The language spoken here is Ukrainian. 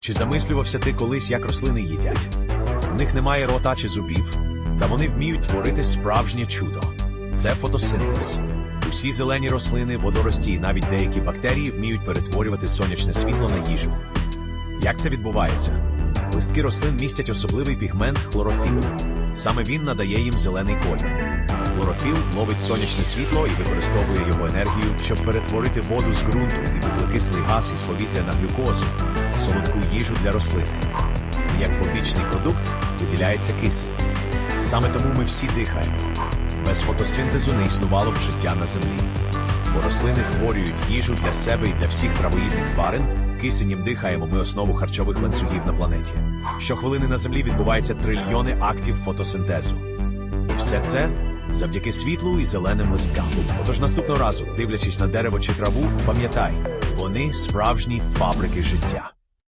Чи замислювався ти колись, як рослини їдять? У них немає рота чи зубів, та вони вміють творити справжнє чудо. Це фотосинтез. Усі зелені рослини, водорості і навіть деякі бактерії вміють перетворювати сонячне світло на їжу. Як це відбувається? Листки рослин містять особливий пігмент хлорофіл. Саме він надає їм зелений колір. Хлорофіл ловить сонячне світло і використовує його енергію, щоб перетворити воду з ґрунту і вуглекислий газ із повітря на глюкозу, солодку їжу для рослини. Як побічний продукт виділяється кисень. Саме тому ми всі дихаємо. Без фотосинтезу не існувало б життя на землі. Бо рослини створюють їжу для себе і для всіх травоїдних тварин. Кисенем дихаємо ми основу харчових ланцюгів на планеті. Щохвилини на землі відбувається трильйони актів фотосинтезу. І все це завдяки світлу і зеленим листам. Отож наступного разу, дивлячись на дерево чи траву, пам'ятай, вони справжні фабрики життя.